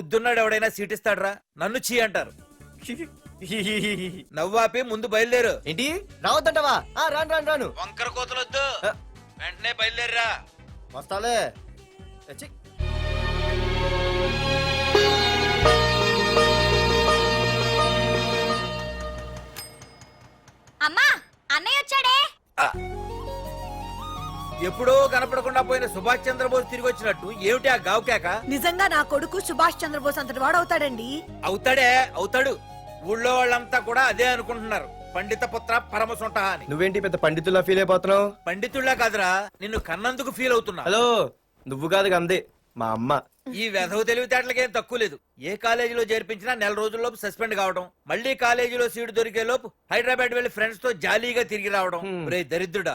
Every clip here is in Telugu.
బుద్ధున్నాడు ఎవడైనా సీట్ ఇస్తాడ్రా నన్ను చీ అంటారు. నవ్వాపి ముందు బయలుదేరు. ఏంటి? రావద్దంటావా? ఆ, రాను రాను రాను. వంకర కోతలొద్దు. వెంటనే బయలుదేరరా. వస్తాలే. అమ్మా అన్నయ్య వచ్చాడే? ఎప్పుడో కనపడకుండా పోయిన సుభాష్ చంద్రబోస్ తిరిగి వచ్చినట్టు ఏమిటి ఆ గావుకేక నిజంగా నా కొడుకు సుభాష్ చంద్రబోస్ అంతటి వాడవుతాడండి. అవుతాడే అవుతాడు. ఊళ్ళో వాళ్ళంతా కూడా అదే అనుకుంటున్నారు. పండిత పుత్ర పరమసొంట అని నువ్వేంటి పెద్ద పండితుల్లా ఫీల్ అయిపోతున్నావు? పండితుళ్ళ కాదురా నిన్ను కన్నందుకు ఫీల్ అవుతున్నా. హలో నువ్వు కాదు అందే మా అమ్మ. ఈ వెధవ తెలివితేటలకేం తక్కువ లేదు. ఏ కాలేజీలో చేర్పించినా నెల రోజుల్లోపు సస్పెండ్ కావడం మళ్ళీ కాలేజీలో సీటు దొరికే లోపు హైదరాబాద్ వెళ్ళి ఫ్రెండ్స్తో జాలీగా తిరిగి రావడం. రే దరిద్రుడా.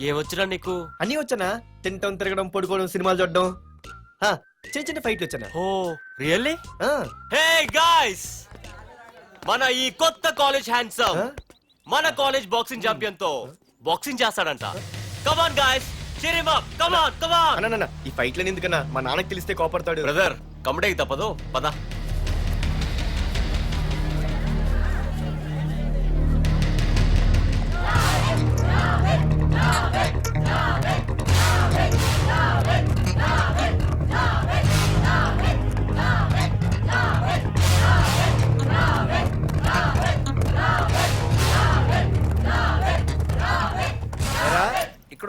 ఏమొచ్చినా నీకు? అన్నీ వచ్చానా? తింటం తిరగడం పడుకోవడం సినిమాలు చూడడం. చిన్న చిన్న ఫైట్లు వచ్చానా? Oh really? ఆ, హే గాయ్స్! మన ఈ కొత్త కాలేజ్ హ్యాండ్సమ్ Huh? మన కాలేజ్ బాక్సింగ్ ఛాంపియన్తో బాక్సింగ్ చేస్తాడంట. Come on guys cheer him up. Come on come on అన్న, అన్న, అన్న, ఈ ఫైట్లని ఎందుకన్నా? మా నాన్నకి తెలిస్తే కోపడతాడు. బ్రదర్ కమడేకి తప్పదు. పద.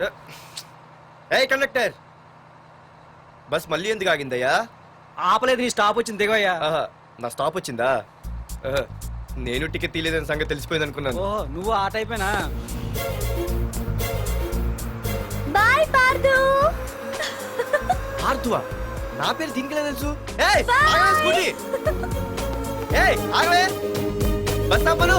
ఏ కండక్టర్. బస్ మళ్ళీ ఎందుకు ఆగిందయ్యా? ఆపలేదు నీ స్టాప్ వచ్చింది దిగోయ్యా ఆహా, నా స్టాప్ వచ్చిందా? ఆహా, నేను టికెట్ తీయలేదని సంగతి తెలిసిపోయింది అనుకున్నాను. నువ్వు ఆ టైపేనా? బాయ్ పార్దు. ఆర్తువా నా పేరు దీనికి తెలుసు? ఏయ్ ఆగవే స్కూటీ. ఏయ్ ఆగవే. బస్ ఆపను.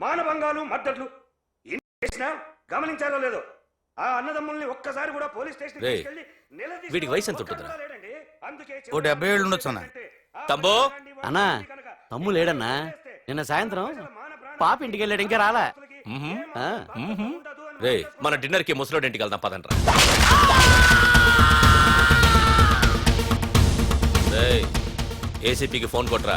మానభంగాలు మద్దతులు ఇన్ని చేసినా గమనించారో లేదో ఆ అన్నదమ్ముల్ని ఒక్కసారి కూడా పోలీస్ స్టేషన్ రేయ్, వీడికి వయసు ఎంత ఉంటుందిరా? అందుకే ఓ డెబ్బై ఏళ్ళు ఉండొచ్చు అన్న. తమ్ముడు? అన్నా, తమ్ము లేడన్నా? నిన్న సాయంత్రం పాప ఇంటికి వెళ్ళాడు, ఇంకా రాలా? ఆ, రే మన డిన్నర్కి ముసలోడి ఇంటికి వెళ్దాం పదండ్రా రేయ్ ఏసీపీకి ఫోన్ కొట్రా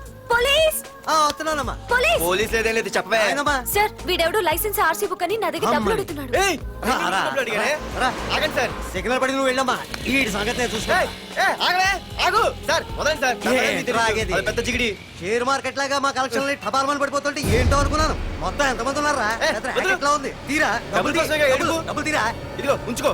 పోలీస్! ఆ, వస్తున్నానమ్మా. పోలీస్! పోలీస్ లేదేం లేదు చెప్పవే. ఆయనమ్మా. సార్ వీడెవడు లైసెన్స్ ఆర్సీ బుక్ అని నా దగ్గర డబ్బులు అడుగుతున్నాడు. ఏయ్, రా, నేను రా, డబ్బులు అడిగానే? రా. ఆగండి సార్. సిగ్నల్ పడి నువ్వు వెళ్ళమ్మా. ఈ సంగతి నేను చూసుకో ఏయ్, ఏయ్, ఆగవే ఆగు. సార్ వదండి సార్. నా ఏ, పని మీకు తెలుసు. రాగేది. అది పెద్ద జిగిడి. షేర్ మార్కెట్ లాగా మా కలెక్షన్ టపాల్మని పడిపోతుంటే ఏంటో అనుకున్నాను. మొత్తం ఎంతమంది ఉన్నారా? ఏ, వదిలు. ఉంది? తీరా డబ్బులు తీ, కోసమేగా డబ్బులు, ఏడుపు. డబ్బులు తీరా? ఇదిగో ఉంచుకో.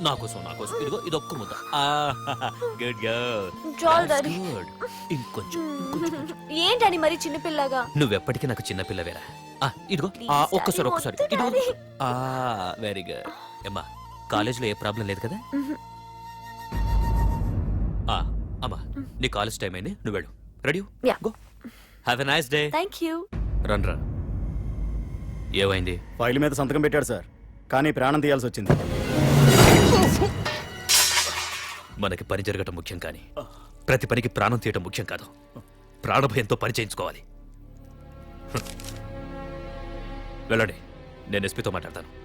నా కోసం నా కోసం. ఇదిగో ఇది ఒక్క ముద్ద గుడ్ గర్ల్ చాలు డాడీ గుడ్ ఇంకొంచెం ఏంటని మరి చిన్నపిల్లగా? నువ్వెప్పటికీ నాకు చిన్న పిల్లవేరా ఆ, ఇదిగో ఆ, ఒక్కసారి ఒక్కసారి. ఇదిగో. ఆ వెరీ గుడ్ అమ్మా కాలేజీలో ఏ ప్రాబ్లం లేదు కదా? ఆ, అమ్మా నీ కాలేజ్ టైం అయింది. నువ్వు వెళ్ళు. Ready. Go have a nice day thank you run రా. ఏమైంది? ఫైల్ మీద సంతకం పెట్టాడు సార్. కానీ ప్రాణం తీయాల్సి వచ్చింది. మనకి పని జరగటం ముఖ్యం కానీ ప్రతి పనికి ప్రాణం తీయటం ముఖ్యం కాదు. ప్రాణభయంతో పని చేయించుకోవాలి. వెళ్ళండి. నేను ఎస్పీతో మాట్లాడతాను.